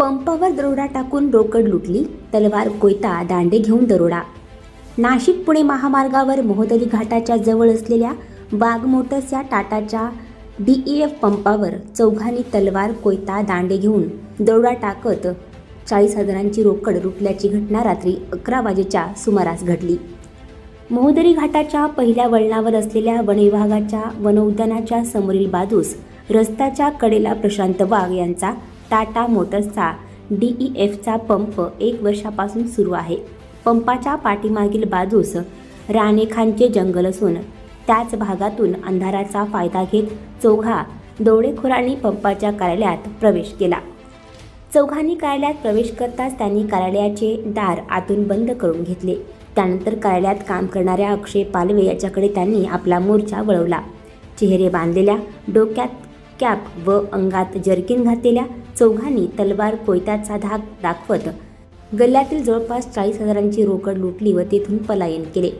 पंपावर दरोडा टाकून रोकड लुटली तलवार कोयता दांडे घेऊन दरोडा. नाशिक पुणे महामार्गावर मोहदरी घाटाच्या जवळ असलेल्या वाघ मोटर्स या टाटाच्या डीईएफ पंपावर चौघांनी तलवार कोयता दांडे घेऊन दरोडा टाकत चाळीस हजारांची रोकड लुटल्याची घटना रात्री अकरा वाजेच्या सुमारास घडली. मोहदरी घाटाच्या पहिल्या वळणावर असलेल्या वनविभागाच्या वनउद्यानाच्या समोरील बाजूस रस्त्याच्या कडेला प्रशांत वाघ यांचा टाटा मोटर्सचा डीईएफचा पंप एक वर्षापासून सुरू आहे. पंपाच्या पाठीमागील बाजूस राणेखांचे जंगल असून त्याच भागातून अंधाराचा फायदा घेत चौघा दरोडेखोरांनी पंपाच्या कार्यालयात प्रवेश केला. चौघांनी कार्यालयात प्रवेश करताच त्यांनी कार्यालयाचे दार आतून बंद करून घेतले. त्यानंतर कार्यालयात काम करणाऱ्या अक्षय पालवे याच्याकडे त्यांनी आपला मोर्चा वळवला. चेहरे बांधलेल्या डोक्यात कॅप व अंगात जर्किन घातलेल्या चौघांनी तलवार कोयत्याचा धाक दाखवत गल्ल्यातील जवळपास चाळीस हजारांची रोकड लुटली व तेथून पलायन केले.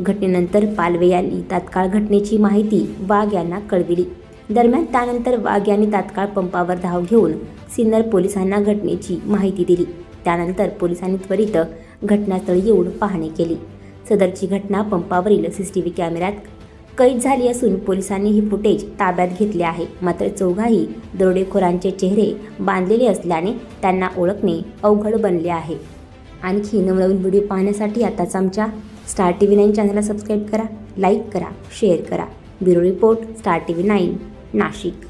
घटनेनंतर पालवे यांनी तात्काळ घटनेची माहिती वाघ यांना कळविली दरम्यान त्यानंतर वाघ यांनी तात्काळ पंपावर धाव घेऊन सिन्नर पोलिसांना घटनेची माहिती दिली. त्यानंतर पोलिसांनी त्वरित घटनास्थळी येऊन पाहणी केली. सदरची घटना पंपावरील सी टी व्ही कॅमेऱ्यात कैद झाली असून पोलिसांनी ही फुटेज ताब्यात घेतले आहे. मात्र चौघाही दरोडेखोरांचे चेहरे बांधलेले असल्याने त्यांना ओळखणे अवघड बनले आहे. आणखी नवनवीन व्हिडिओ पाहण्यासाठी आताच आमच्या स्टार टी व्ही नाईन चॅनलला सबस्क्राईब करा लाईक करा शेअर करा. Bureau report star T V nine Nashik.